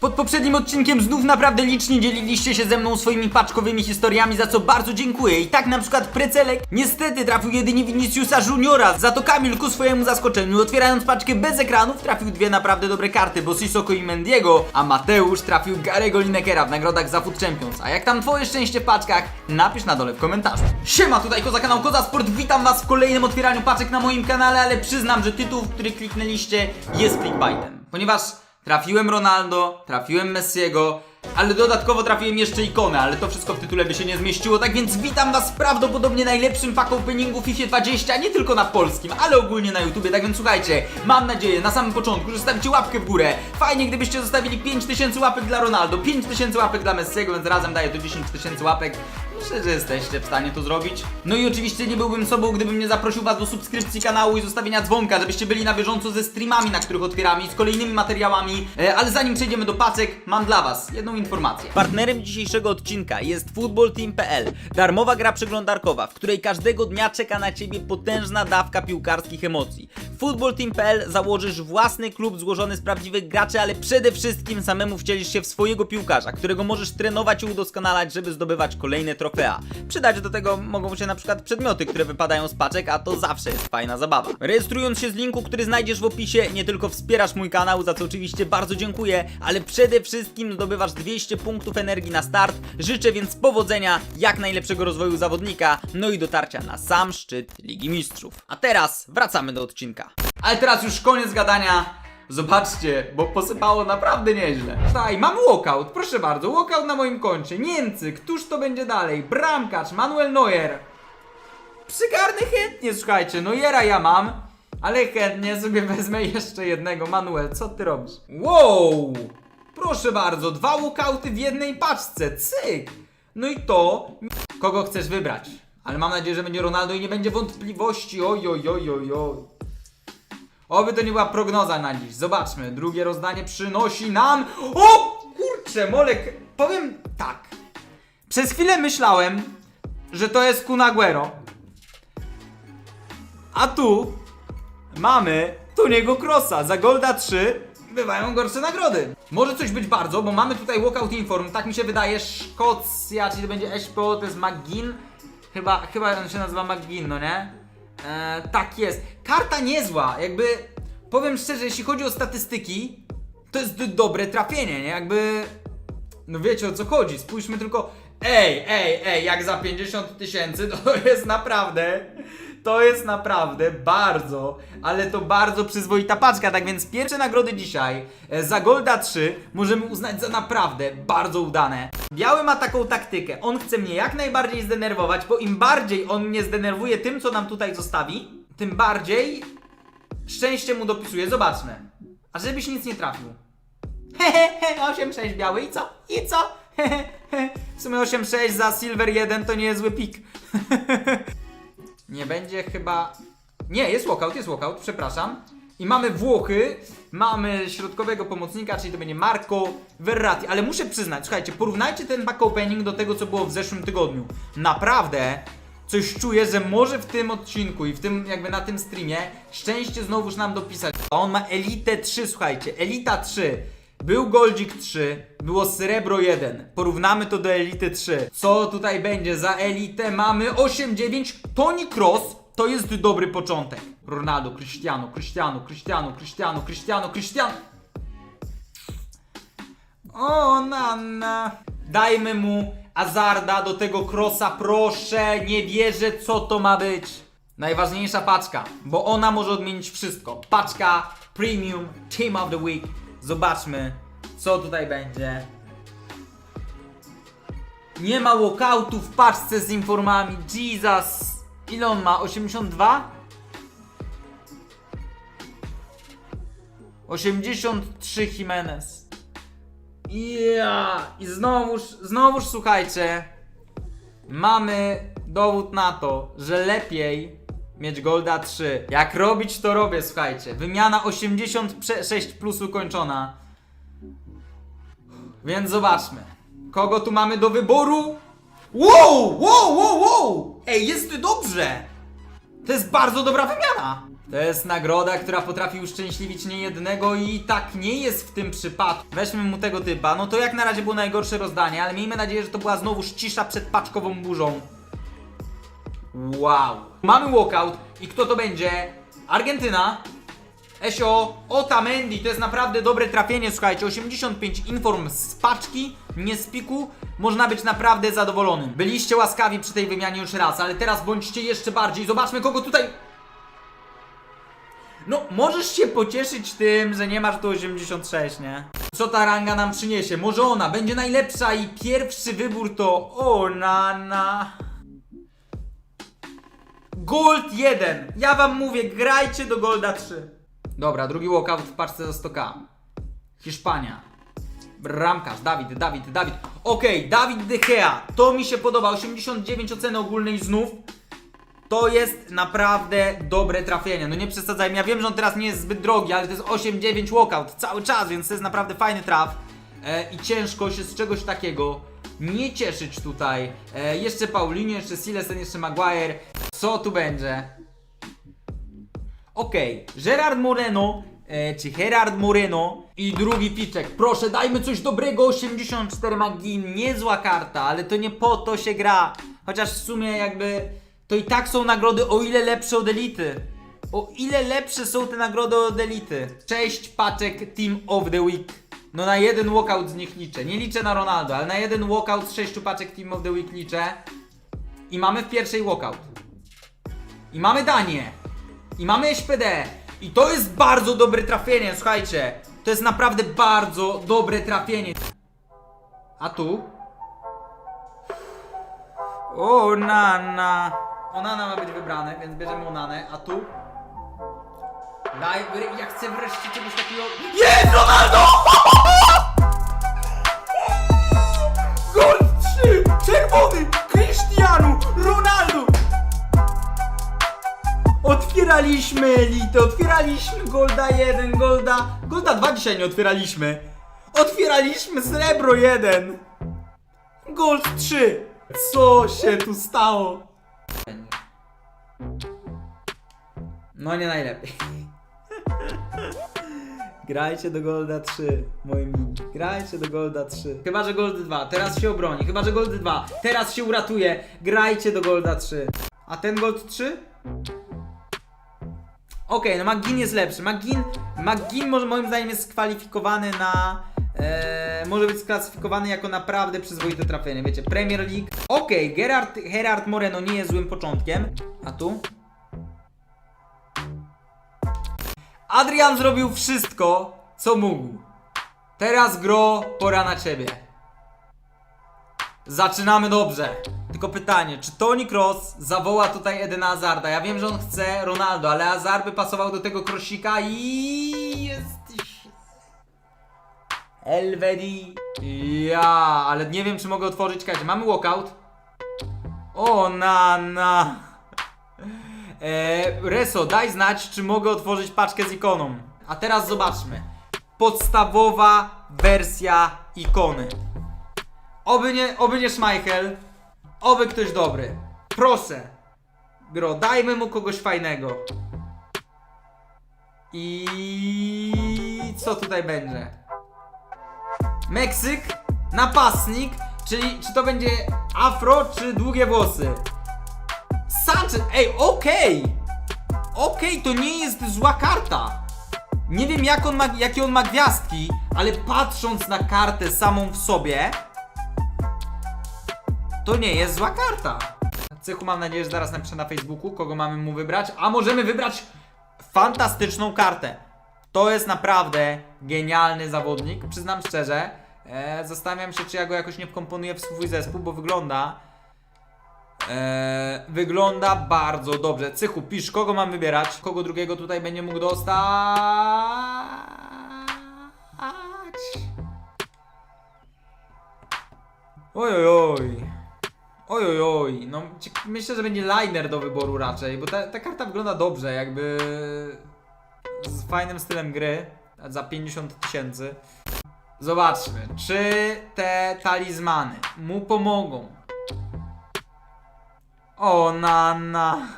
Pod poprzednim odcinkiem znów naprawdę licznie dzieliliście się ze mną swoimi paczkowymi historiami, za co bardzo dziękuję. I tak na przykład Precelek niestety trafił jedynie Viniciusa Juniora, za to Kamil ku swojemu zaskoczeniu, otwierając paczkę bez ekranów, trafił dwie naprawdę dobre karty, bo Sissoko i Mendiego, a Mateusz trafił Garego Linekera w nagrodach za Food Champions. A jak tam twoje szczęście w paczkach, napisz na dole w komentarzu. Siema, tutaj Koza kanał Koza Sport, witam was w kolejnym otwieraniu paczek na moim kanale, ale przyznam, że tytuł, w który kliknęliście jest clickbaitem, ponieważ Trafiłem Ronaldo, trafiłem Messiego, ale dodatkowo trafiłem jeszcze ikonę, ale to wszystko w tytule by się nie zmieściło, tak więc witam was prawdopodobnie najlepszym pack openingu FIFA 20, nie tylko na polskim, ale ogólnie na YouTubie, tak więc słuchajcie, mam nadzieję na samym początku, że zostawicie łapkę w górę. Fajnie gdybyście zostawili 5000 łapek dla Ronaldo, 5000 łapek dla Messiego, więc razem daję to 10 tysięcy łapek. Myślę, że jesteście w stanie to zrobić. No i oczywiście nie byłbym sobą, gdybym nie zaprosił was do subskrypcji kanału i zostawienia dzwonka, żebyście byli na bieżąco ze streamami, na których otwieramy i z kolejnymi materiałami. E, ale zanim przejdziemy do paczek, mam dla was jedną informację. Partnerem dzisiejszego odcinka jest footballteam.pl, darmowa gra przeglądarkowa, w której każdego dnia czeka na ciebie potężna dawka piłkarskich emocji. Footballteam.pl założysz własny klub złożony z prawdziwych graczy, ale przede wszystkim samemu wcielisz się w swojego piłkarza, którego możesz trenować i udoskonalać, żeby zdobywać kolejne trofea. Przydać do tego mogą się na przykład przedmioty, które wypadają z paczek, a to zawsze jest fajna zabawa. Rejestrując się z linku, który znajdziesz w opisie, nie tylko wspierasz mój kanał, za co oczywiście bardzo dziękuję, ale przede wszystkim zdobywasz 200 punktów energii na start. Życzę więc powodzenia, jak najlepszego rozwoju zawodnika, no i dotarcia na sam szczyt Ligi Mistrzów. A teraz wracamy do odcinka. Ale teraz już koniec gadania. Zobaczcie, bo posypało naprawdę nieźle. Tutaj, mam walkout, proszę bardzo, walkout na moim koncie. Niemcy, któż to będzie dalej? Bramkarz, Manuel Neuer. Przygarny chętnie, słuchajcie, Neuera ja mam, ale chętnie sobie wezmę jeszcze jednego. Manuel, co ty robisz? Wow! Proszę bardzo, dwa walkouty w jednej paczce, cyk! No i to, kogo chcesz wybrać? Ale mam nadzieję, że będzie Ronaldo i nie będzie wątpliwości, oj, oj, oj, oj, oj. Oby to nie była prognoza na dziś. Zobaczmy. Drugie rozdanie przynosi nam. O! Kurczę, Molek. Powiem tak. Przez chwilę myślałem, że to jest Kun Aguero. A tu mamy Toniego Crossa. Za Golda 3 bywają gorsze nagrody. Może coś być bardzo, bo mamy tutaj Walkout Inform. Tak mi się wydaje. Szkocja, czyli to będzie SPO, to jest McGinn. Chyba, chyba on się nazywa McGinn, no nie? E, tak jest. Karta niezła, jakby powiem szczerze, jeśli chodzi o statystyki, to jest dobre trafienie, nie? Jakby. No wiecie o co chodzi, spójrzmy tylko. Ej, ej, ej, jak za 50 tysięcy to jest naprawdę. To jest naprawdę bardzo, ale to bardzo przyzwoita paczka. Tak więc pierwsze nagrody dzisiaj e, za Golda 3 możemy uznać za naprawdę bardzo udane. Biały ma taką taktykę. On chce mnie jak najbardziej zdenerwować, bo im bardziej on mnie zdenerwuje tym, co nam tutaj zostawi, tym bardziej szczęście mu dopisuje. Zobaczmy. A żebyś nic nie trafił. Hehehe, 8-6 biały i co? I co? Hehehe. W sumie 8-6 za Silver 1 to nie jest zły pik. nie będzie chyba... Nie, jest walkout, jest walkout, przepraszam. I mamy Włochy, mamy środkowego pomocnika, czyli to będzie Marco Verratti. Ale muszę przyznać, słuchajcie, porównajcie ten back opening do tego, co było w zeszłym tygodniu. Naprawdę coś czuję, że może w tym odcinku i w tym, jakby na tym streamie, szczęście znowuż nam dopisać. A on ma Elite 3, słuchajcie, Elita 3. Był Goldzik 3, było Srebro 1. Porównamy to do Elity 3. Co tutaj będzie? Za Elitę mamy 8-9. Toni Cross to jest dobry początek. Ronaldo, Cristiano, Cristiano, Cristiano, Cristiano, Cristiano, Cristiano. O, Nanna. Dajmy mu Azarda do tego Crossa, proszę. Nie wierzę, co to ma być. Najważniejsza paczka, bo ona może odmienić wszystko. Paczka Premium Team of the Week. Zobaczmy, co tutaj będzie. Nie ma walkoutu w paczce z informami. Jesus. Ile on ma? 82? 83 Jimenez. Ja I znowuż, znowuż słuchajcie, mamy dowód na to, że lepiej mieć Golda 3. Jak robić, to robię, słuchajcie. Wymiana 86 plus ukończona. Więc zobaczmy. Kogo tu mamy do wyboru? Wow, wow, wow, wow! Ej, jest dobrze! To jest bardzo dobra wymiana! To jest nagroda, która potrafi uszczęśliwić niejednego i tak nie jest w tym przypadku. Weźmy mu tego typa. No to jak na razie było najgorsze rozdanie, ale miejmy nadzieję, że to była znowu cisza przed paczkową burzą. Wow. Mamy walkout i kto to będzie? Argentyna. Esio, Otamendi, to jest naprawdę dobre trafienie, słuchajcie, 85 inform z paczki, nie z piku, można być naprawdę zadowolonym. Byliście łaskawi przy tej wymianie już raz, ale teraz bądźcie jeszcze bardziej, zobaczmy kogo tutaj... No, możesz się pocieszyć tym, że nie masz tu 86, nie? Co ta ranga nam przyniesie? Może ona będzie najlepsza i pierwszy wybór to Onana. Gold 1. Ja wam mówię, grajcie do Golda 3. Dobra, drugi walkout w paczce za 100k. Hiszpania. Bramkarz, Dawid, Dawid, Dawid. Okej, Dawid De Gea. To mi się podoba. 89 oceny ogólnej znów. To jest naprawdę dobre trafienie. No nie przesadzajmy. Ja wiem, że on teraz nie jest zbyt drogi, ale to jest 8-9 walkout cały czas, więc to jest naprawdę fajny traf. E, I ciężko się z czegoś takiego nie cieszyć tutaj. E, jeszcze Paulinho, jeszcze Silesen, jeszcze Maguire. Co tu będzie? Okej, Gerard Moreno, e, czy Gerard Moreno i drugi piczek. Proszę, dajmy coś dobrego, 84 magin, niezła karta, ale to nie po to się gra. Chociaż w sumie jakby to i tak są nagrody o ile lepsze od elity. O ile lepsze są te nagrody od elity. 6 paczek Team of the Week. No na jeden walkout z nich liczę. Nie liczę na Ronaldo, ale na jeden walkout z 6 paczek Team of the Week liczę. I mamy w pierwszej walkout. I mamy Danię. I mamy SPD. I to jest bardzo dobre trafienie, słuchajcie. To jest naprawdę bardzo dobre trafienie. A tu? O, Nana. Onana ma być wybrany, więc bierzemy Onanę. A tu? Daj, ja chcę wreszcie czegoś takiego. Jest Ronaldo! Gol 3! Czerwony! Cristiano Ronaldo! Otwieraliśmy elitę, otwieraliśmy Golda 1, Golda... Golda 2 dzisiaj nie otwieraliśmy. Otwieraliśmy Srebro 1. Gold 3. Co się tu stało? No nie najlepiej. Grajcie do Golda 3, moi mini. Grajcie do Golda 3. Chyba, że Gold 2. Teraz się obroni. Chyba, że Gold 2. Teraz się uratuje. Grajcie do Golda 3. A ten Gold 3? Okej, no McGinn jest lepszy. McGinn, McGinn może moim zdaniem jest skwalifikowany na... E, może być sklasyfikowany jako naprawdę przyzwoite trafienie, wiecie, Premier League. Okej, Gerard, Gerard Moreno nie jest złym początkiem. A tu? Adrian zrobił wszystko, co mógł. Teraz gro, pora na ciebie. Zaczynamy dobrze. Tylko pytanie, czy Toni Kroos zawoła tutaj Edena Hazarda? Ja wiem, że on chce Ronaldo, ale Hazard by pasował do tego Krosika i jesteś... Elvedi. Ja, ale nie wiem, czy mogę otworzyć każdy. Mamy walkout. O, na, na. E, Reso, daj znać, czy mogę otworzyć paczkę z ikoną. A teraz zobaczmy. Podstawowa wersja ikony. Oby nie, oby nie Schmeichel. Oby ktoś dobry. Proszę. Gro, dajmy mu kogoś fajnego. I co tutaj będzie? Meksyk, napastnik, czyli czy to będzie afro, czy długie włosy? Sanchez, ej, okej! Okej, to nie jest zła karta. Nie wiem jak on ma, jakie on ma gwiazdki, ale patrząc na kartę samą w sobie, to nie jest zła karta. Cychu mam nadzieję, że zaraz napiszę na Facebooku, kogo mamy mu wybrać, a możemy wybrać fantastyczną kartę. To jest naprawdę genialny zawodnik, przyznam szczerze. E, zastanawiam się, czy ja go jakoś nie wkomponuję w swój zespół, bo wygląda... E, wygląda bardzo dobrze. Cychu, pisz, kogo mam wybierać? Kogo drugiego tutaj będzie mógł dostać? Oj, oj, oj. Oj, oj. No, myślę, że będzie liner do wyboru raczej, bo ta, ta karta wygląda dobrze, jakby z fajnym stylem gry za 50 tysięcy. Zobaczmy, czy te talizmany mu pomogą. O, na, na.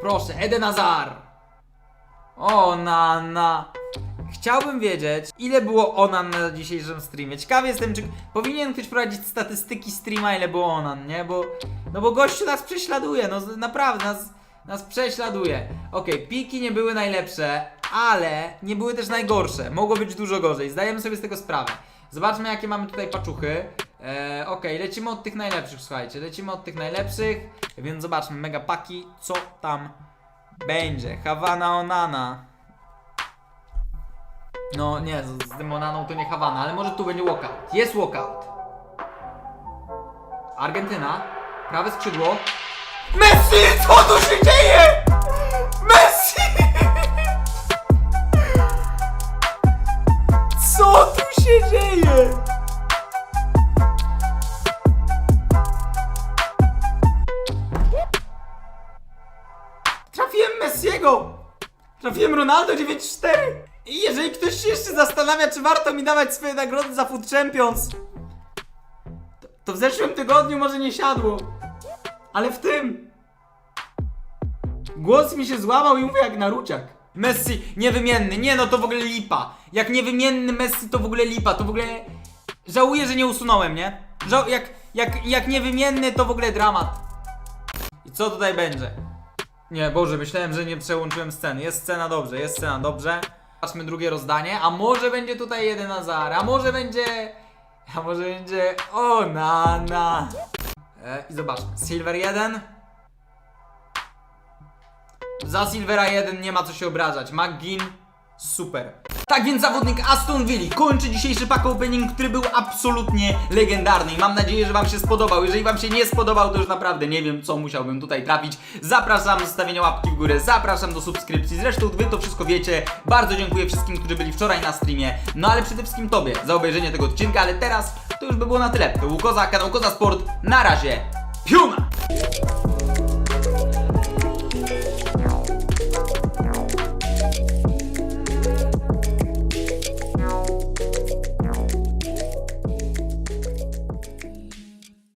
Proszę, Eden Hazard. O, na, na. Chciałbym wiedzieć, ile było Onan na dzisiejszym streamie. Ciekawy jestem, czy powinien ktoś prowadzić statystyki streama, ile było Onan, nie? Bo, no bo gościu nas prześladuje, no naprawdę nas, nas prześladuje. Okej, piki nie były najlepsze, ale nie były też najgorsze. Mogło być dużo gorzej, zdajemy sobie z tego sprawę. Zobaczmy, jakie mamy tutaj paczuchy. Eee, Okej, lecimy od tych najlepszych, słuchajcie, lecimy od tych najlepszych, więc zobaczmy, mega paki, co tam będzie. Hawana Onana. No nie, z, z tym Onaną to nie Hawana, ale może tu będzie walkout. Jest walkout. Argentyna. Prawe skrzydło. Messi! Co tu się dzieje? Messi! Co tu się dzieje? Trafiłem Messiego! Trafiłem Ronaldo 9-4! I jeżeli ktoś się jeszcze zastanawia, czy warto mi dawać swoje nagrody za Food Champions, to, to w zeszłym tygodniu może nie siadło. Ale w tym... Głos mi się złamał i mówię jak naruciak. Messi, niewymienny. Nie no, to w ogóle lipa. Jak niewymienny Messi, to w ogóle lipa. To w ogóle... Żałuję, że nie usunąłem, nie? Żał... Jak, jak, jak niewymienny, to w ogóle dramat. I co tutaj będzie? Nie, Boże, myślałem, że nie przełączyłem sceny. Jest scena dobrze, jest scena dobrze. Patrzmy drugie rozdanie, a może będzie tutaj jeden Azar, a może będzie... A może będzie... O, na, na. E, I zobaczmy. Silver 1. Za Silvera 1 nie ma co się obrażać. McGinn, super. Tak więc zawodnik Aston Villa kończy dzisiejszy pack opening, który był absolutnie legendarny i mam nadzieję, że Wam się spodobał. Jeżeli Wam się nie spodobał, to już naprawdę nie wiem, co musiałbym tutaj trafić. Zapraszam do stawienia łapki w górę, zapraszam do subskrypcji. Zresztą Wy to wszystko wiecie. Bardzo dziękuję wszystkim, którzy byli wczoraj na streamie. No ale przede wszystkim Tobie za obejrzenie tego odcinka, ale teraz to już by było na tyle. To był Koza, kanał Koza Sport. Na razie, piuna!